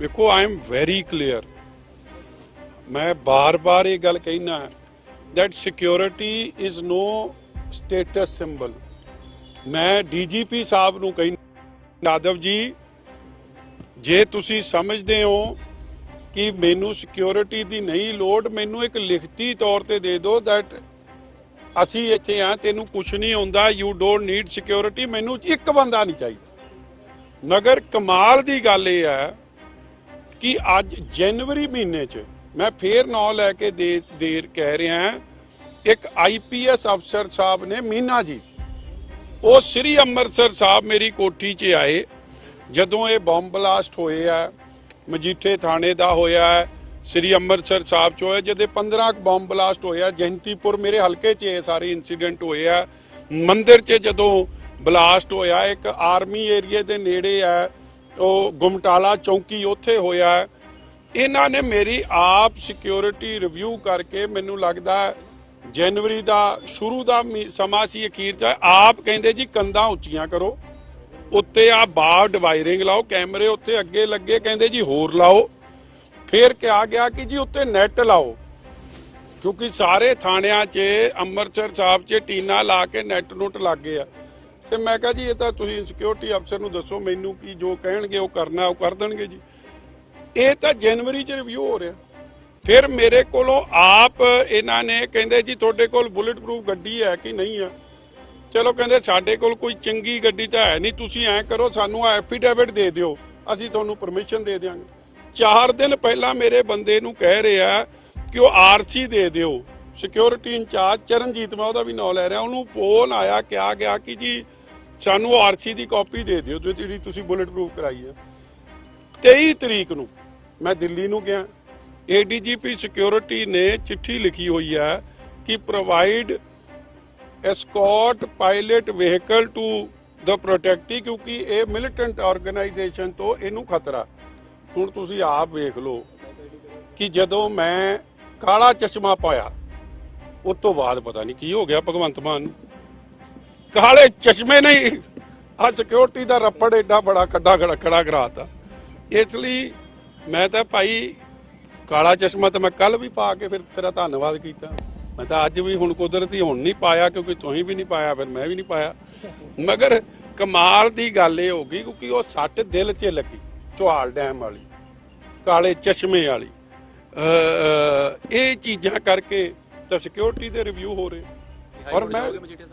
ਵੇਖੋ I am very clear ਮੈਂ ਬਾਰ-ਬਾਰ ਇਹ ਗੱਲ ਕਹਿਣਾ that security is no status symbol. ਮੈਂ ਡੀਜੀਪੀ ਸਾਹਿਬ ਨੂੰ ਕਹਿਣਾ ਯਾਦਵ ਜੀ, ਜੇ ਤੁਸੀਂ ਸਮਝਦੇ ਹੋ ਕਿ ਮੈਨੂੰ ਸਿਕਿਉਰਿਟੀ ਦੀ ਨਹੀਂ ਲੋੜ, ਮੈਨੂੰ ਇੱਕ ਲਿਖਤੀ ਤੌਰ ਤੇ ਦੇ ਦਿਓ that ਅਸੀਂ ਇੱਥੇ ਆ, ਤੈਨੂੰ ਕੁਝ ਨਹੀਂ ਹੁੰਦਾ ਯੂ ਡੋਨਟ ਨੀਡ ਸਿਕਿਉਰਿਟੀ ਮੈਨੂੰ ਇੱਕ ਬੰਦਾ ਨਹੀਂ ਚਾਹੀਦਾ। ਮਗਰ ਕਮਾਲ ਦੀ ਗੱਲ ਇਹ ਹੈ ਕਿ ਅੱਜ ਜਨਵਰੀ ਮਹੀਨੇ 'ਚ ਮੈਂ ਫੇਰ ਨਾਂ ਲੈ ਕੇ ਦੇ ਦੇਰ ਕਹਿ ਰਿਹਾ ਇੱਕ ਆਈਪੀਐਸ ਅਫਸਰ ਸਾਹਿਬ ਨੇ ਮੀਨਾ ਜੀ। ਉਹ ਸ੍ਰੀ ਅੰਮ੍ਰਿਤਸਰ ਸਾਹਿਬ ਮੇਰੀ ਕੋਠੀ 'ਚ ਆਏ। ਜਦੋਂ ਇਹ ਬੰਬ ਬਲਾਸਟ ਹੋਏ ਆ ਮਜੀਠੇ ਥਾਣੇ ਦਾ ਹੋਇਆ ਹੈ, ਸ੍ਰੀ ਅੰਮ੍ਰਿਤਸਰ ਸਾਹਿਬ 'ਚ ਹੋਇਆ ਜਿਹਦੇ 15 ਕੁ ਬੰਬ ਬਲਾਸਟ ਹੋਇਆ ਜੈਂਤੀਪੁਰ ਮੇਰੇ ਹਲਕੇ 'ਚ ਇਹ ਸਾਰੇ ਇਨਸੀਡੈਂਟ ਹੋਏ ਆ। ਮੰਦਿਰ 'ਚ ਜਦੋਂ ਬਲਾਸਟ ਹੋਇਆ ਇੱਕ ਆਰਮੀ ਏਰੀਏ ਦੇ ਨੇੜੇ ਆ ਉਹ ਗੁਮਟਾਲਾ ਚੌਂਕੀ ਉੱਥੇ ਹੋਇਆ ਇਹਨਾਂ ਨੇ ਮੇਰੀ ਆਪ ਸਿਕਿਉਰਿਟੀ ਰਿਵਿਊ ਕਰਕੇ ਮੈਨੂੰ ਲੱਗਦਾ ਜਨਵਰੀ ਦਾ, ਸ਼ੁਰੂ ਦਾ ਸਮਾਂ ਸੀ ਅਖੀਰ ਚ। ਆਪ ਕਹਿੰਦੇ ਜੀ ਕੰਧਾਂ ਉੱਚੀਆਂ ਕਰੋ। ਉੱਤੇ ਆ ਬਾਰ ਡਿਵਾਈਰਿੰਗ ਲਾਓ, ਕੈਮਰੇ ਉੱਤੇ ਅੱਗੇ ਲੱਗੇ, ਕਹਿੰਦੇ ਜੀ ਹੋਰ ਲਾਓ। ਫਿਰ ਕਿਹਾ ਗਿਆ ਕਿ ਜੀ ਉੱਤੇ ਨੈਟ ਲਾਓ। ਕਿਉਂਕਿ ਸਾਰੇ ਥਾਣਿਆਂ 'ਚ, ਅੰਮ੍ਰਿਤਸਰ ਸਾਹਿਬ 'ਚ ਟੀਨਾ ਲਾ ਕੇ ਨੈਟ ਨੁੱਟ ਲੱਗ ਗਏ ਆ ਤੇ ਮੈਂ ਕਿਹਾ ਜੀ, ਇਹ ਤਾਂ ਤੁਸੀਂ ਸਿਕਿਉਰਿਟੀ ਅਫਸਰ ਨੂੰ ਦੱਸੋ ਮੈਨੂੰ ਕੀ ਜੋ ਕਹਿਣਗੇ, ਉਹ ਕਰਨਾ, ਉਹ ਕਰ ਦੇਣਗੇ ਜੀ। ਇਹ ਤਾਂ ਜਨਵਰੀ 'ਚ ਰਿਵਿਊ ਹੋ ਰਿਹਾ। ਫਿਰ ਮੇਰੇ ਕੋਲੋਂ ਆਪ ਇਹਨਾਂ ਨੇ ਕਹਿੰਦੇ ਜੀ, ਤੁਹਾਡੇ ਕੋਲ ਬੁਲੇਟ ਪ੍ਰੂਫ ਗੱਡੀ ਹੈ ਕਿ ਨਹੀਂ ਹੈ? ਚਲੋ ਕਹਿੰਦੇ, ਸਾਡੇ ਕੋਲ ਕੋਈ ਚੰਗੀ ਗੱਡੀ ਤਾਂ ਹੈ ਨਹੀਂ। ਤੁਸੀਂ ਐਂ ਕਰੋ, ਸਾਨੂੰ ਐਫੀਡੇਵਿਟ ਦੇ ਦਿਓ। ਅਸੀਂ ਤੁਹਾਨੂੰ ਪਰਮਿਸ਼ਨ ਦੇ ਦਿਆਂਗੇ। 4 ਦਿਨ ਪਹਿਲਾਂ ਮੇਰੇ ਬੰਦੇ ਨੂੰ ਕਹਿ ਰਿਹਾ ਕਿ ਉਹ ਆਰਸੀ ਦੇ ਦਿਓ। ਸਿਕਿਉਰਿਟੀ ਇੰਚਾਰਜ ਚਰਨਜੀਤ, ਮੈਂ ਉਹਦਾ ਵੀ ਨਾਂ ਲੈ ਰਿਹਾ। ਉਹਨੂੰ ਫੋਨ ਆਇਆ, ਕਿਹਾ ਗਿਆ ਕਿ ਜੀ ਸਾਨੂੰ ਆਰਸੀ ਦੀ ਕਾਪੀ ਦੇ ਦਿਓ ਜੋ ਜਿਹੜੀ ਤੁਸੀਂ ਬੁਲੇਟ ਪ੍ਰੂਫ ਕਰਾਈ ਹੈ। 23 ਤਰੀਕ ਨੂੰ ਮੈਂ ਦਿੱਲੀ ਨੂੰ ਗਿਆ। ਏਡੀਜੀਪੀ ਸਿਕਿਉਰਿਟੀ ਨੇ ਚਿੱਠੀ ਲਿਖੀ ਹੋਈ ਹੈ ਕਿ provide escort pilot vehicle to the protectee ਕਿਉਂਕਿ ਇਹ ਮਿਲੀਟੈਂਟ ਆਰਗੇਨਾਈਜੇਸ਼ਨ ਤੋਂ ਇਹਨੂੰ ਖਤਰਾ। ਹੁਣ ਤੁਸੀਂ ਆਪ ਵੇਖ ਲਓ ਕਿ ਜਦੋਂ ਮੈਂ ਕਾਲਾ ਚਸ਼ਮਾ ਪਾਇਆ, ਉਸ ਤੋਂ ਬਾਅਦ ਪਤਾ ਨਹੀਂ ਕੀ ਹੋ ਗਿਆ ਭਗਵੰਤ ਮਾਨ ਨੂੰ। ਕਾਲੇ ਚਸ਼ਮੇ ਨਹੀਂ। ਆ ਸਿਕਿਉਰਿਟੀ ਦਾ ਰੱਪੜ ਏਡਾ ਬੜਾ ਖੱਡਾ ਖੜਾ ਖੜਾ ਕਰਾਤਾ। ਇਸ ਲਈ ਮੈਂ ਤਾਂ ਭਾਈ ਕਾਲਾ ਚਸ਼ਮਾ ਤਾਂ ਮੈਂ ਕੱਲ ਵੀ ਪਾ ਕੇ ਫਿਰ ਤੇਰਾ ਧੰਨਵਾਦ ਕੀਤਾ। ਮੈਂ ਤਾਂ ਅੱਜ ਵੀ ਹੁਣ ਕੁਦਰਤੀ ਹੁਣ ਨਹੀਂ ਪਾਇਆ ਕਿਉਂਕਿ ਤੁਸੀਂ ਵੀ ਨਹੀਂ ਪਾਇਆ, ਫਿਰ ਮੈਂ ਵੀ ਨਹੀਂ ਪਾਇਆ। ਮਗਰ ਕਮਾਲ ਦੀ ਗੱਲ ਇਹ ਹੋ ਗਈ ਕਿਉਂਕਿ ਉਹ ਸੱਟ ਦਿਲ 'ਚ ਲੱਗੀ ਚੁਹਾਲ ਡੈਮ ਵਾਲੀ, ਕਾਲੇ ਚਸ਼ਮੇ ਵਾਲੀ। ਇਹ ਚੀਜ਼ਾਂ ਕਰਕੇ ਤਾਂ ਸਿਕਿਉਰਿਟੀ ਦੇ ਰਿਵਿਊ ਹੋ ਰਹੇ। ਔਰ ਮੈਂ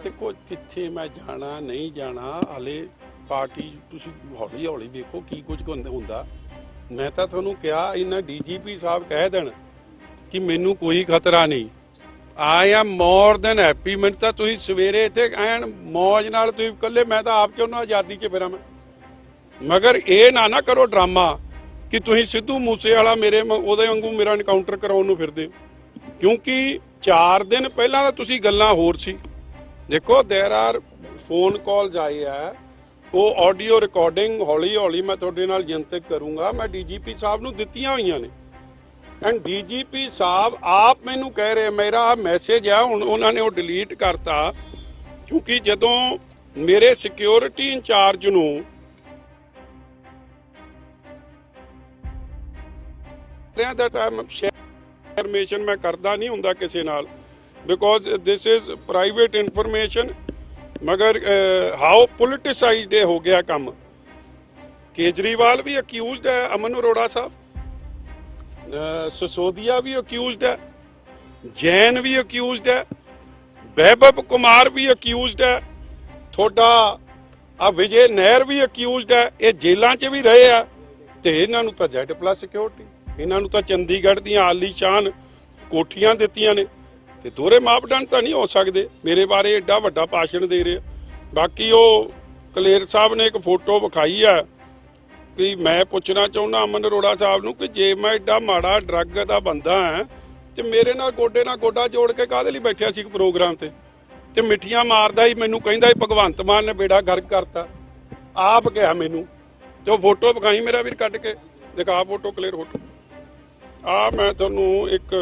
ਦੇਖੋ ਕਿੱਥੇ ਮੈਂ ਜਾਣਾ ਨਹੀਂ ਜਾਣਾ ਹਲੇ ਪਾਰਟੀ ਤੁਸੀਂ ਹੌਲੀ ਹੌਲੀ ਵੇਖੋ ਕੀ ਕੁਝ ਹੁੰਦਾ- ਮੈਂ ਤਾਂ ਤੁਹਾਨੂੰ ਕਿਹਾ ਇਹਨਾਂ ਡੀਜੀਪੀ ਸਾਹਿਬ ਕਹਿ ਦੇਣ ਕਿ ਮੈਨੂੰ ਕੋਈ ਖਤਰਾ ਨਹੀਂ। I am more than happy ਮੈਨੂੰ ਤਾਂ ਤੁਸੀਂ ਸਵੇਰੇ ਇੱਥੇ ਐਨ ਮौज ਨਾਲ ਤੁਸੀਂ ਇਕੱਲੇ ਮੈਂ ਤਾਂ ਆਪ ਚਾਹੁੰਦਾ ਆਜ਼ਾਦੀ 'ਚ ਫਿਰਾਂ ਮੈਂ। ਮਗਰ ਇਹ ਨਾ ਨਾ ਕਰੋ ਡਰਾਮਾ ਕਿ ਤੁਸੀਂ ਸਿੱਧੂ ਮੂਸੇ ਵਾਲਾ ਮੇਰੇ ਮ- ਉਹਦੇ ਵਾਂਗੂ ਮੇਰਾ ਐਨਕਾਊਂਟਰ ਕਰਾਉਣ ਨੂੰ ਫਿਰਦੇ ਕਿਉਂਕਿ 4 ਦਿਨ ਪਹਿਲਾਂ ਤਾਂ ਤੁਸੀਂ ਗੱਲਾਂ ਹੋਰ ਸੀ ਦੇਖੋ देयर ਆਰ ਫੋਨ ਕਾਲਸ ਆਏ ਆ ਉਹ ਆਡੀਓ ਰਿਕਾਰਡਿੰਗ ਹੌਲੀ ਹੌਲੀ ਮੈਂ ਤੁਹਾਡੇ ਨਾਲ ਜਨਤਕ ਕਰੂੰਗਾ ਮੈਂ ਡੀਜੀਪੀ ਸਾਹਿਬ ਨੂੰ ਦਿੱਤੀਆਂ ਹੋਈਆਂ ਨੇ ਐਂਡ ਡੀਜੀਪੀ ਸਾਹਿਬ ਆਪ ਮੈਨੂੰ ਕਹਿ ਰਹੇ ਮੇਰਾ ਮੈਸੇਜ ਆ ਹੁਣ ਉਹਨਾਂ ਨੇ ਉਹ ਡਿਲੀਟ ਕਰਤਾ ਕਿਉਂਕਿ ਜਦੋਂ ਮੇਰੇ ਸਿਕਿਉਰਿਟੀ ਇੰਚਾਰਜ ਨੂੰ ਰਿਹਾ that I'm ਇਨਫੋਰਮੇਸ਼ਨ ਮੈਂ ਕਰਦਾ ਨਹੀਂ ਹੁੰਦਾ ਕਿਸੇ ਨਾਲ। Because this is private information ਮਗਰ ਹਾਊ ਪੋਲਿਟਿਸਾਈਜ਼ਡ ਹੋ ਗਿਆ ਕੰਮ। ਕੇਜਰੀਵਾਲ ਵੀ ਅਕਿਊਜ਼ਡ ਹੈ, ਅਮਨ ਅਰੋੜਾ ਸਾਹਿਬ। ਸਸੋਦੀਆ ਵੀ ਅਕਿਊਜ਼ਡ ਹੈ, ਜੈਨ ਵੀ ਅਕਿਊਜ਼ਡ ਹੈ, ਬਹਿਬਬ ਕੁਮਾਰ ਵੀ ਅਕਿਊਜ਼ਡ ਹੈ। ਤੁਹਾਡਾ ਆ ਵਿਜੇ ਨਹਿਰ ਵੀ ਅਕਿਊਜ਼ਡ ਹੈ, ਇਹ ਜੇਲਾਂ 'ਚ ਵੀ ਰਹੇ ਆ, ਤੇ ਇਹਨਾਂ ਨੂੰ ਤਾਂ ਜ਼ੈਡ ਪਲੱਸ ਸਿਕਿਉਰਿਟੀ ਇਹਨਾਂ ਨੂੰ ਤਾਂ ਚੰਡੀਗੜ੍ਹ ਦੀਆਂ ਆਲੀਸ਼ਾਨ ਕੋਠੀਆਂ ਦਿੱਤੀਆਂ ਨੇ। ਤੇ ਦੋਹਰੇ ਮਾਪਦੰਡ ਤਾਂ ਨਹੀਂ ਹੋ ਸਕਦੇ। ਮੇਰੇ ਬਾਰੇ ਏਡਾ ਵੱਡਾ ਭਾਸ਼ਣ ਦੇ ਰਿਹਾ ਬਾਕੀ ਉਹ ਕਲੇਰ ਸਾਹਿਬ ਨੇ ਇੱਕ ਫੋਟੋ ਵਿਖਾਈ ਆ ਕਿ ਮੈਂ ਪੁੱਛਣਾ ਚਾਹੁੰਦਾ ਅਮਨ ਅਰੋੜਾ ਸਾਹਿਬ ਨੂੰ ਕਿ ਜੇ ਮੈਂ ਏਡਾ ਮਾੜਾ ਡਰੱਗ ਦਾ ਬੰਦਾ ਹਾਂ, ਤੇ ਮੇਰੇ ਨਾਲ ਗੋਡੇ ਨਾਲ ਗੋਡਾ ਜੋੜ ਕੇ ਕਾਹਦੇ ਲਈ ਬੈਠਿਆ ਸੀ ਇੱਕ ਪ੍ਰੋਗਰਾਮ ਤੇ? ਤੇ ਮਿੱਠੀਆਂ ਮਾਰਦਾ ਹੀ ਮੈਨੂੰ ਕਹਿੰਦਾ ਸੀ, ਭਗਵੰਤ ਮਾਨ ਨੇ ਬੇੜਾ ਗਰਕ ਕਰਤਾ। ਆਪ ਕਿਹਾ ਮੈਨੂੰ। ਤੇ ਉਹ ਫੋਟੋ ਵਿਖਾਈ ਮੇਰਾ ਵੀਰ ਕੱਢ ਕੇ। ਦਿਖਾ ਫੋਟੋ ਕਲੀਅਰ ਫੋਟੋ। ਆ ਮੈਂ ਤੁਹਾਨੂੰ ਇੱਕ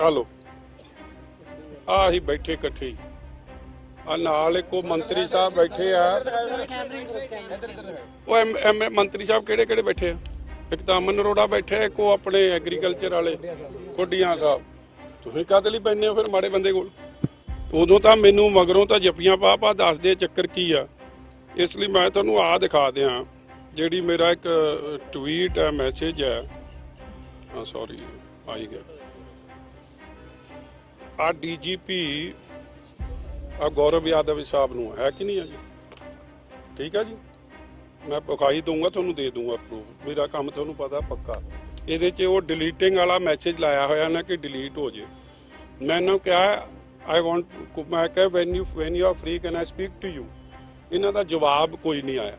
ਹਲੋ। ਆ ਹੀ ਬੈਠੇ ਇਕੱਠੇ ਆ ਨਾਲ ਇੱਕ ਮੰਤਰੀ ਸਾਹਿਬ ਬੈਠੇ ਆ। ਉਹ ਐਮ ਮੰਤਰੀ ਸਾਹਿਬ ਕਿਹੜੇ ਕਿਹੜੇ ਬੈਠੇ ਆ? ਇੱਕ ਤਾਂ ਅਮਨ ਅਰੋੜਾ ਬੈਠੇ, ਇੱਕ ਉਹ ਆਪਣੇ ਐਗਰੀਕਲਚਰ ਵਾਲੇ ਕੋਡੀਆਂ ਸਾਹਿਬ। ਤੁਸੀਂ ਕਾਹਦੇ ਲਈ ਬੈਠੇ ਹੋ ਫਿਰ ਮਾੜੇ ਬੰਦੇ ਕੋਲ? ਉਦੋਂ ਤਾਂ ਮੈਨੂੰ ਮਗਰੋਂ ਤਾਂ ਜੱਫੀਆਂ ਪਾ ਪਾ ਦੱਸਦੇ ਚੱਕਰ ਕੀ ਆ। ਇਸ ਲਈ ਮੈਂ ਤੁਹਾਨੂੰ ਆ ਦਿਖਾ ਦਿਆਂ। ਜਿਹੜੀ ਮੇਰਾ ਇੱਕ ਟਵੀਟ ਹੈ ਮੈਸੇਜ ਹੈ। ਹਾਂ ਸੌਰੀ ਆਈ ਗਿਆ। ਆ ਡੀਜੀਪੀ ਆ ਗੌਰਵ ਯਾਦਵ ਸਾਹਿਬ ਨੂੰ ਹੈ ਕਿ ਨਹੀਂ ਹੈ ਜੀ ਠੀਕ ਹੈ ਜੀ? ਮੈਂ ਵਿਖਾਈ ਦਊਂਗਾ, ਤੁਹਾਨੂੰ ਦੇ ਦੂੰਗਾ ਪ੍ਰੂਫ ਮੇਰਾ ਕੰਮ ਤੁਹਾਨੂੰ ਪਤਾ ਪੱਕਾ। ਇਹਦੇ 'ਚ ਉਹ ਡਿਲੀਟਿੰਗ ਵਾਲਾ ਮੈਸੇਜ ਲਾਇਆ ਹੋਇਆ ਨਾ ਕਿ ਡਿਲੀਟ ਹੋ ਜੇ। ਮੈਨੂੰ ਕਿਹਾ ਆਈ ਵਾਂਟ ਮੈਂ ਕਿਹਾ when you when you are free can I speak to you ਇਹਨਾਂ ਦਾ ਜਵਾਬ ਕੋਈ ਨਹੀਂ ਆਇਆ।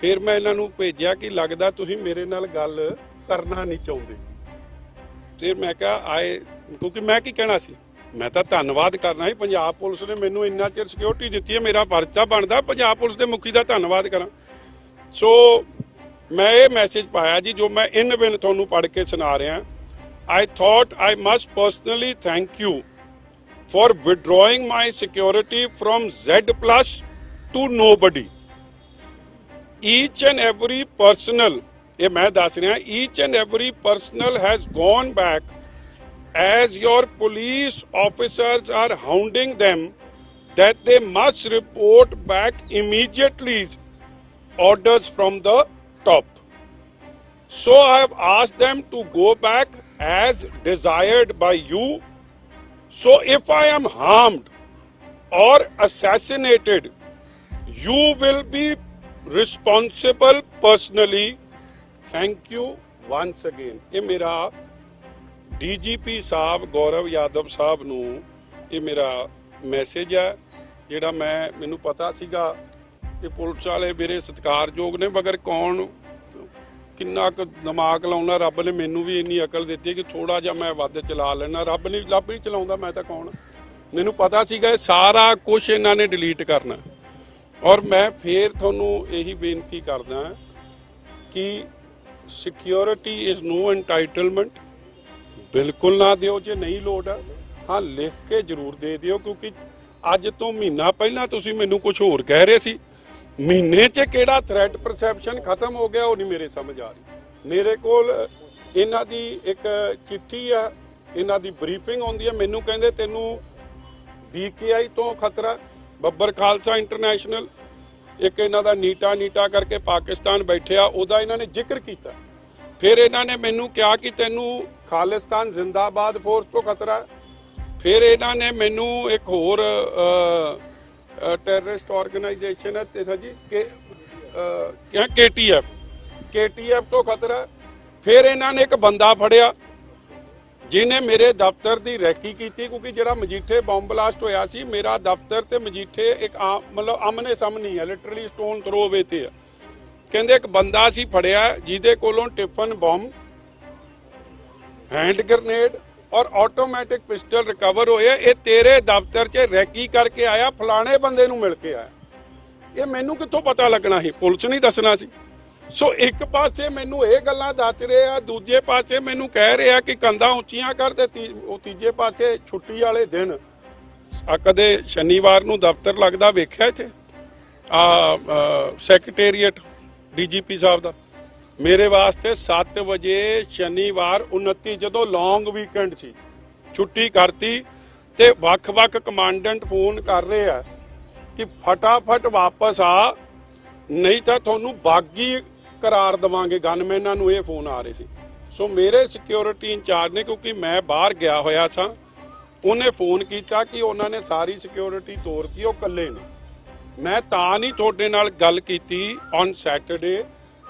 ਫਿਰ ਮੈਂ ਇਹਨਾਂ ਨੂੰ ਭੇਜਿਆ ਕਿ ਲੱਗਦਾ ਤੁਸੀਂ ਮੇਰੇ ਨਾਲ ਗੱਲ ਕਰਨਾ ਨਹੀਂ ਚਾਹੁੰਦੇ। ਫਿਰ ਮੈਂ ਕਿਹਾ, ਆਏ। ਕਿਉਂਕਿ ਮੈਂ ਕੀ ਕਹਿਣਾ ਸੀ? ਮੈਂ ਤਾਂ ਧੰਨਵਾਦ ਕਰਨਾ ਸੀ। ਪੰਜਾਬ ਪੁਲਿਸ ਨੇ ਮੈਨੂੰ ਇੰਨਾ ਚਿਰ ਸਿਕਿਉਰਿਟੀ ਦਿੱਤੀ ਹੈ, ਮੇਰਾ ਪਰਚਾ ਬਣਦਾ, ਪੰਜਾਬ ਪੁਲਿਸ ਦੇ ਮੁਖੀ ਦਾ ਧੰਨਵਾਦ ਕਰਾਂ। ਸੋ ਮੈਂ ਇਹ ਮੈਸੇਜ ਪਾਇਆ ਜੀ, ਜੋ ਮੈਂ ਇਨ ਬਿਨ ਤੁਹਾਨੂੰ ਪੜ੍ਹ ਕੇ ਸੁਣਾ ਰਿਹਾ। I thought I must personally thank you for withdrawing my security from Z plus to nobody. Each and every personal, ਇਹ ਮੈਂ ਦੱਸ ਰਿਹਾ each and every personal has gone back as your police officers are hounding them that they must report back immediately orders from the top. So I have asked them to go back as desired by you so if I am harmed or assassinated, you will be responsible personally thank you once again ਇਹ ਮੇਰਾ DGP ਸਾਹਿਬ ਗੌਰਵ ਯਾਦਵ ਸਾਹਿਬ ਨੂੰ ਇਹ ਮੇਰਾ message ਹੈ, ਜਿਹੜਾ ਮੈਂ, ਮੈਨੂੰ ਪਤਾ ਸੀਗਾ ਕਿ ਪੁਲਿਸ ਵਾਲੇ ਮੇਰੇ ਸਤਿਕਾਰਯੋਗ ਨੇ, ਮਗਰ ਕੌਣ, ਕਿੰਨਾ ਕੁ ਦਿਮਾਗ ਲਾਉਣਾ ਰੱਬ ਨੇ ਮੈਨੂੰ ਵੀ ਇੰਨੀ ਅਕਲ ਦਿੱਤੀ ਕਿ ਥੋੜਾ ਜਿਹਾ ਮੈਂ ਵੱਧ ਚਲਾ ਲੈਣਾ ਰੱਬ ਨਹੀਂ, ਰੱਬ ਹੀ ਚਲਾਉਂਦਾ, ਮੈਂ ਤਾਂ ਕੌਣ? ਮੈਨੂੰ ਪਤਾ ਸੀਗਾ ਇਹ ਸਾਰਾ ਕੁਝ ਇਹਨਾਂ ਨੇ ਡਿਲੀਟ ਕਰਨਾ। ਔਰ ਮੈਂ ਫੇਰ ਤੁਹਾਨੂੰ ਇਹੀ ਬੇਨਤੀ ਕਰਦਾ ਕਿ ਸਿਕਿਉਰਿਟੀ ਇਜ਼ ਨੋ ਐਂਟਾਈਟਲਮੈਂਟ ਬਿਲਕੁਲ ਨਾ ਦਿਓ ਜੇ ਨਹੀਂ ਲੋੜ ਆ। ਹਾਂ, ਲਿਖ ਕੇ ਜ਼ਰੂਰ ਦੇ ਦਿਓ ਕਿਉਂਕਿ ਅੱਜ ਤੋਂ ਮਹੀਨਾ ਪਹਿਲਾਂ ਤੁਸੀਂ ਮੈਨੂੰ ਕੁਝ ਹੋਰ ਕਹਿ ਰਹੇ ਸੀ। ਮਹੀਨੇ 'ਚ ਕਿਹੜਾ ਥ੍ਰੈਟ ਪਰਸੈਪਸ਼ਨ ਖਤਮ ਹੋ ਗਿਆ, ਉਹ ਨਹੀਂ ਮੇਰੇ ਸਮਝ ਆ ਰਹੀ। ਮੇਰੇ ਕੋਲ ਇਹਨਾਂ ਦੀ ਇੱਕ ਚਿੱਠੀ ਆ, ਇਹਨਾਂ ਦੀ ਬਰੀਫਿੰਗ ਆਉਂਦੀ ਹੈ ਮੈਨੂੰ ਕਹਿੰਦੇ ਤੈਨੂੰ ਬੀਕੇਆਈ ਤੋਂ ਖਤਰਾ। ਬੱਬਰ ਖਾਲਸਾ ਇੰਟਰਨੈਸ਼ਨਲ, ਇੱਕ ਇਹਨਾਂ ਦਾ ਨੀਟਾ ਨੀਟਾ ਕਰਕੇ ਪਾਕਿਸਤਾਨ ਬੈਠਿਆ, ਉਹਦਾ ਇਹਨਾਂ ਨੇ ਜ਼ਿਕਰ ਕੀਤਾ। ਫਿਰ ਇਹਨਾਂ ਨੇ ਮੈਨੂੰ ਕਿਹਾ ਕਿ ਤੈਨੂੰ ਖਾਲਿਸਤਾਨ ਜ਼ਿੰਦਾਬਾਦ ਫੋਰਸ ਤੋਂ ਖਤਰਾ ਫਿਰ ਇਹਨਾਂ ਨੇ ਮੈਨੂੰ ਇੱਕ ਹੋਰ ਟੈਰਰਿਸਟ ਆਰਗੇਨਾਈਜੇਸ਼ਨ ਹੈ, ਤੇ ਜੀ, ਕਿ ਕਿਹਾ ਕੇਟੀਐਫ ਕੇਟੀਐਫ ਤੋਂ ਖਤਰਾ ਫਿਰ ਇਹਨਾਂ ਨੇ ਇੱਕ ਬੰਦਾ ਫੜਿਆ। ਜਿਹਨੇ ਮੇਰੇ ਦਫ਼ਤਰ ਦੀ ਰੈਕੀ ਕੀਤੀ, ਕਿਉਂਕਿ ਜਿਹੜਾ ਮਜੀਠੇ ਬੰਬ ਬਲਾਸਟ ਹੋਇਆ ਸੀ, ਮੇਰਾ ਦਫ਼ਤਰ ਤੇ ਮਜੀਠੇ ਇੱਕ ਆਮ- ਮਤਲਬ ਆਮਨੇ ਸਾਹਮਣੇ ਹੈ ਲਿਟਰਲੀ ਸਟੋਨ ਥਰੋ ਅਵੇ ਤੇ ਆ। ਕਹਿੰਦੇ ਇੱਕ ਬੰਦਾ ਸੀ ਫੜਿਆ, ਜਿਹਦੇ ਕੋਲੋਂ ਟਿਫਨ ਬੰਬ ਹੈਂਡ ਗ੍ਰਨੇਡ ਔਰ ਆਟੋਮੈਟਿਕ ਪਿਸਟਲ ਰਿਕਵਰ ਹੋਏ ਇਹ ਤੇਰੇ ਦਫ਼ਤਰ 'ਚ ਰੈਕੀ ਕਰਕੇ ਆਇਆ, ਫਲਾਣੇ ਬੰਦੇ ਨੂੰ ਮਿਲ ਕੇ ਆਇਆ। ਇਹ ਮੈਨੂੰ ਕਿੱਥੋਂ ਪਤਾ ਲੱਗਣਾ ਸੀ? ਪੁਲਿਸ ਨਹੀਂ ਦੱਸਣਾ ਸੀ। ਸੋ ਇੱਕ ਪਾਸੇ ਮੈਨੂੰ ਇਹ ਗੱਲਾਂ ਦੱਸ ਰਿਹਾ ਦੂਜੇ ਪਾਸੇ ਮੈਨੂੰ ਕਹਿ ਰਿਹਾ ਕਿ ਕੰਧਾਂ ਉੱਚੀਆਂ ਕਰ ਤੇ ਉਹ ਤੀਜੇ ਪਾਸੇ ਛੁੱਟੀ ਵਾਲੇ ਦਿਨ ਆ ਕਦੇ ਸ਼ਨੀਵਾਰ ਨੂੰ ਦਫ਼ਤਰ ਲੱਗਦਾ ਵੇਖਿਆ ਇੱਥੇ? ਆ ਸੈਕਟਰੀਏਟ ਡੀਜੀਪੀ ਸਾਹਿਬ ਦਾ। ਮੇਰੇ ਵਾਸਤੇ 7 ਵਜੇ ਸ਼ਨੀਵਾਰ 29 ਜਦੋਂ ਲੌਂਗ ਵੀਕਐਂਡ ਸੀ। ਛੁੱਟੀ ਕਰਤੀ ਤੇ ਵੱਖ-ਵੱਖ ਕਮਾਂਡੈਂਟ ਫੋਨ ਕਰ ਰਹੇ ਆ ਕਿ ਫਟਾਫਟ ਵਾਪਸ ਆ, ਨਹੀਂ ਤਾਂ ਤੁਹਾਨੂੰ ਬਾਗੀ ਕਰਾਰ ਦਵਾਂਗੇ। ਗਨਮੈਨਾਂ ਨੂੰ ਇਹ ਫੋਨ ਆ ਰਹੇ ਸੀ। ਸੋ ਮੇਰੇ ਸਿਕਿਉਰਿਟੀ ਇੰਚਾਰਜ ਨੇ, ਕਿਉਂਕਿ ਮੈਂ ਬਾਹਰ ਗਿਆ ਹੋਇਆ ਸਾਂ, ਉਹਨੇ ਫੋਨ ਕੀਤਾ ਕਿ ਉਹਨਾਂ ਨੇ ਸਾਰੀ ਸਿਕਿਉਰਿਟੀ ਤੋੜਤੀ ਉਹ ਇਕੱਲੇ ਨੇ। ਮੈਂ ਤਾਂ ਨਹੀਂ ਤੁਹਾਡੇ ਨਾਲ ਗੱਲ ਕੀਤੀ ਔਨ ਸੈਟਰਡੇ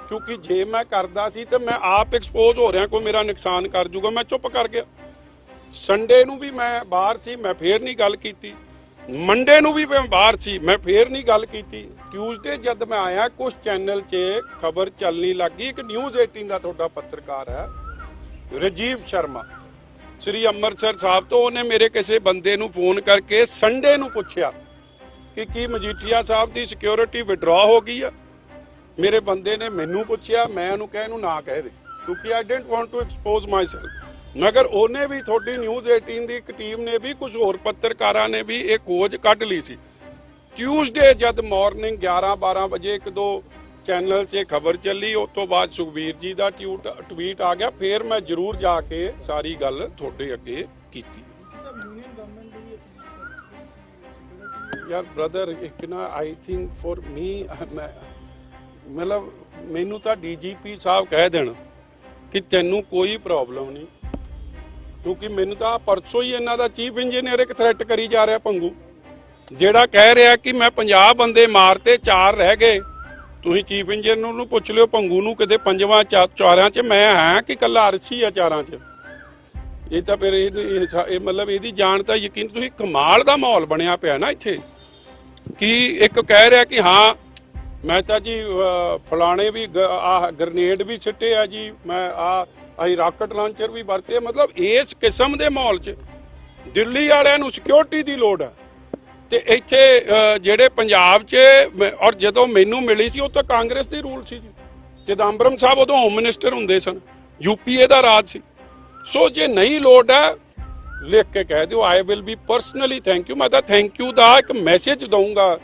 ਕਿਉਂਕਿ ਜੇ ਮੈਂ ਕਰਦਾ ਸੀ ਤੇ ਮੈਂ ਆਪ ਐਕਸਪੋਜ਼ ਹੋ ਰਿਹਾ, ਕੋਈ ਮੇਰਾ ਨੁਕਸਾਨ ਕਰ ਜੂਗਾ, ਮੈਂ ਚੁੱਪ ਕਰ ਗਿਆ। ਸੰਡੇ ਨੂੰ ਵੀ ਮੈਂ ਬਾਹਰ ਸੀ, ਮੈਂ ਫੇਰ ਨਹੀਂ ਗੱਲ ਕੀਤੀ। ਮੰਡੇ ਨੂੰ ਵੀ ਮੈਂ ਬਾਹਰ ਸੀ, ਮੈਂ ਫੇਰ ਨਹੀਂ ਗੱਲ ਕੀਤੀ। ਟਿਊਜ਼ਡੇ ਜਦ ਮੈਂ ਆਇਆ ਕੁਝ ਚੈਨਲ 'ਚ ਖਬਰ ਚੱਲਣੀ ਲੱਗੀ ਇੱਕ ਨਿਊਜ਼ 18 ਦਾ ਤੁਹਾਡਾ ਪੱਤਰਕਾਰ ਹੈ, ਰਜੀਵ ਸ਼ਰਮਾ। ਸ੍ਰੀ ਅੰਮ੍ਰਿਤਸਰ ਸਾਹਿਬ ਤੋਂ ਉਹਨੇ ਮੇਰੇ ਕਿਸੇ ਬੰਦੇ ਨੂੰ ਫੋਨ ਕਰਕੇ ਸੰਡੇ ਨੂੰ ਪੁੱਛਿਆ ਕਿ ਕੀ ਮਜੀਠੀਆ ਸਾਹਿਬ ਦੀ ਸਿਕਿਉਰਿਟੀ ਵਿਡਰਾ ਹੋ ਗਈ ਆ? ਮੇਰੇ ਬੰਦੇ ਨੇ ਮੈਨੂੰ ਪੁੱਛਿਆ, ਮੈਂ ਉਹਨੂੰ ਕਹਿ, ਇਹਨੂੰ ਨਾ ਕਹਿ ਦੇ। ਕਿਉਂਕਿ I didn't want to expose myself ਮਗਰ ਉਹਨੇ ਵੀ ਤੁਹਾਡੀ ਨਿਊਜ਼ 18 ਦੀ ਇੱਕ ਟੀਮ ਨੇ ਵੀ, ਕੁਝ ਹੋਰ ਪੱਤਰਕਾਰਾਂ ਨੇ ਵੀ ਇਹ ਖੋਜ ਕੱਢ ਲਈ ਸੀ। ਟਿਊਜ਼ਡੇ ਜਦ ਮਾਰਨਿੰਗ 11 12 ਵਜੇ ਇੱਕ ਦੋ ਚੈਨਲ 'ਤੇ ਖਬਰ ਚੱਲੀ, ਉਸ ਤੋਂ ਬਾਅਦ ਸੁਖਬੀਰ ਜੀ ਦਾ ਟਿਊਟ ਟਵੀਟ ਆ ਗਿਆ। ਫਿਰ ਮੈਂ ਜ਼ਰੂਰ ਜਾ ਕੇ ਸਾਰੀ ਗੱਲ ਤੁਹਾਡੇ ਅੱਗੇ ਕੀਤੀ। ਯਾਰ ਬ੍ਰਦਰ ਇੱਕ ਨਾ ਆਈ ਥਿੰਕ ਫॉर ਮੀ, ਮਤਲਬ ਮੈਨੂੰ ਤਾਂ ਡੀਜੀਪੀ ਸਾਹਿਬ ਕਹਿ ਦੇਣ ਕਿ ਤੈਨੂੰ ਕੋਈ ਪ੍ਰੋਬਲਮ ਨਹੀਂ। ਕਿਉਂਕਿ ਮੈਨੂੰ ਤਾਂ ਪਰਸੋਂ ਹੀ ਇਹਨਾਂ ਦਾ ਚੀਫ ਇੰਜੀਨੀਅਰ ਇੱਕ ਥ੍ਰੈਟ ਕਰੀ ਜਾ ਰਿਹਾ ਪੰਗੂ। ਜਿਹੜਾ ਕਹਿ ਰਿਹਾ ਕਿ ਮੈਂ 50 ਬੰਦੇ ਮਾਰਤੇ, ਚਾਰ ਰਹਿ ਗਏ। ਤੁਸੀਂ ਚੀਫ ਇੰਜੀਨੀਅਰ ਨੂੰ ਪੁੱਛ ਲਿਓ, ਪੰਗੂ ਨੂੰ ਕਿਤੇ ਪੰਜਵਾਂ ਚਾਰਾਂ 'ਚ ਮੈਂ ਹਾਂ ਕਿ ਕੱਲਾ ਅਰਸ਼ੀ ਆ ਚਾਰਾਂ 'ਚ? ਇਹ ਤਾਂ ਫਿਰ ਇਹ ਮਤਲਬ ਇਹਦੀ ਜਾਣ ਤਾਂ ਯਕੀਨ ਤੁਸੀਂ ਕਮਾਲ ਦਾ ਮਾਹੌਲ ਬਣਿਆ ਪਿਆ ਨਾ ਇੱਥੇ। ਕਿ ਇੱਕ ਕਹਿ ਰਿਹਾ ਕਿ ਹਾਂ, ਮੈਂ ਤਾਂ ਜੀ ਫਲਾਣੇ ਵੀ ਆ ਗ੍ਰਨੇਡ ਵੀ ਸਿੱਟੇ ਆ ਜੀ, ਮੈਂ ਆ ਅਸੀਂ ਰਾਕਟ ਲਾਂਚਰ ਵੀ ਵਰਤੇ ਮਤਲਬ ਇਸ ਕਿਸਮ ਦੇ ਮਾਹੌਲ 'ਚ ਦਿੱਲੀ ਵਾਲਿਆਂ ਨੂੰ ਸਿਕਿਉਰਿਟੀ ਦੀ ਲੋੜ ਹੈ ਤੇ ਇੱਥੇ ਜਿਹੜੇ ਪੰਜਾਬ 'ਚ, ਮੈਂ- ਔਰ ਜਦੋਂ ਮੈਨੂੰ ਮਿਲੀ ਸੀ ਉਹ ਤਾਂ ਕਾਂਗਰਸ ਦੀ ਰੂਲ ਸੀ ਜੀ। ਚਿਦੰਬਰਮ ਸਾਹਿਬ ਉਦੋਂ ਹੋਮ ਮਿਨਿਸਟਰ ਹੁੰਦੇ ਸਨ ਯੂਪੀਏ ਦਾ ਰਾਜ ਸੀ। ਸੋ ਜੇ ਨਹੀਂ ਲੋੜ ਹੈ ਲਿਖ ਕੇ ਕਹਿ ਦਿਓ I will be personally thank you ਮੈਂ ਤਾਂ ਥੈਂਕ ਯੂ ਦਾ ਇੱਕ ਮੈਸੇਜ ਦਊਂਗਾ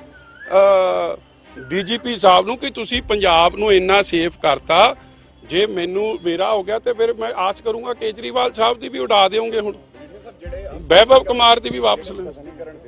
ਡੀਜੀਪੀ ਸਾਹਿਬ ਨੂੰ ਕਿ ਤੁਸੀਂ ਪੰਜਾਬ ਨੂੰ ਇੰਨਾ ਸੇਫ ਕਰਤਾ। ਜੇ ਮੈਨੂੰ ਮੇਰਾ ਹੋ ਗਿਆ ਤੇ ਫਿਰ ਮੈਂ ਆਸ ਕਰੂੰਗਾ ਕੇਜਰੀਵਾਲ ਸਾਹਿਬ ਦੀ ਵੀ ਉਡਾ ਦਿਓਗੇ ਹੁਣ। ਵੈਭਵ ਕੁਮਾਰ ਦੀ ਵੀ ਵਾਪਸ ਲੈ।